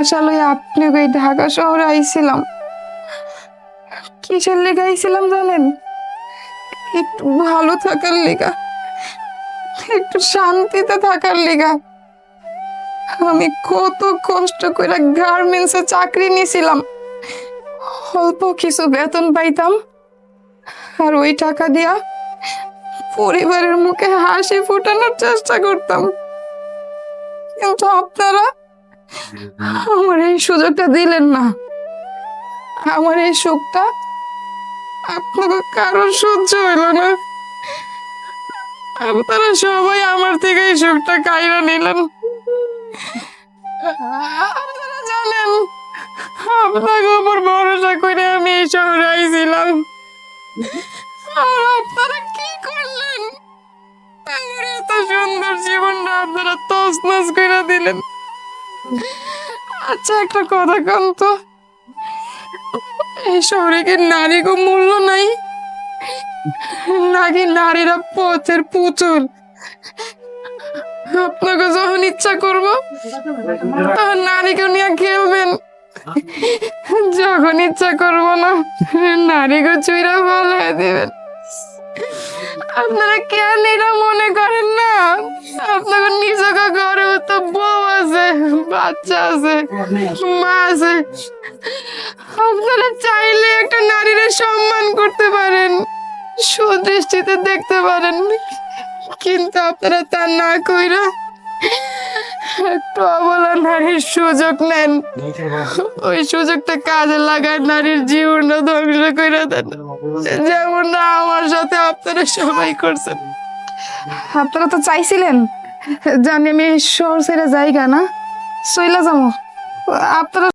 আসলে আপনি ওই ঢাকা শহরে আইছিলাম। কিসের লেগে আইছিলাম জানেন? একটু ভালো থাকার লেগা একটু শান্তিতে থাকার লেগা আমি কত কষ্ট করে গার্মেন্টসে চাকরি নিয়েছিলাম অল্প কিছু বেতন পাইতাম, আর ওই টাকা দিয়া পরিবারের মুখে হাসি ফোটানোর চেষ্টা করতাম। কিন্তু আপনারা আমার এই সুযোগটা দিলেন না। আমার এই সুখটা আপনাকে কারোর সহ্য হইল না। আপনারা সবাই আমার থেকে এই সুখটা কাইরা নিলেন। আপনারা জানেন, আপনাকে উপর ভরসা করে আমি এই শহরে আইছিলাম আর আপনারা কি করলেন? এত সুন্দর জীবনটা আপনারা তছনছ করে দিলেন। আচ্ছা একটা কথা কন তো। এই শহরে কি নারী গো মূল্য নাই? নাকি নারীরা পথের পুতুল? আপনাকে যখন ইচ্ছা করব, তখন নারীকে নিয়ে খেলবেন। যখন ইচ্ছা করব না, নারীকে চুইরা ভালো দেবেন। আপনারা কেন এটা মনে করেন না? আপনাকে নিজেকে বাচ্চা আছে। মা আছে। আপনারা চাইলে একটা নারীর সম্মান করতে পারেন। সুদৃষ্টিতে দেখতে পারেন। কিন্তু আপনারা তা না কইরা একটু অবলা নারীর সুযোগ নেন। ওই সুযোগটা কাজে লাগায় নারীর জীবনটা ধ্বংস করে দেন। যেমন না আমার সাথে আপনারা সবাই করছেন। আপনারা তো চাইছিলেন। জানি আমি শহর ছেড়ে জায়গা না। সইলা যাবো আপনারা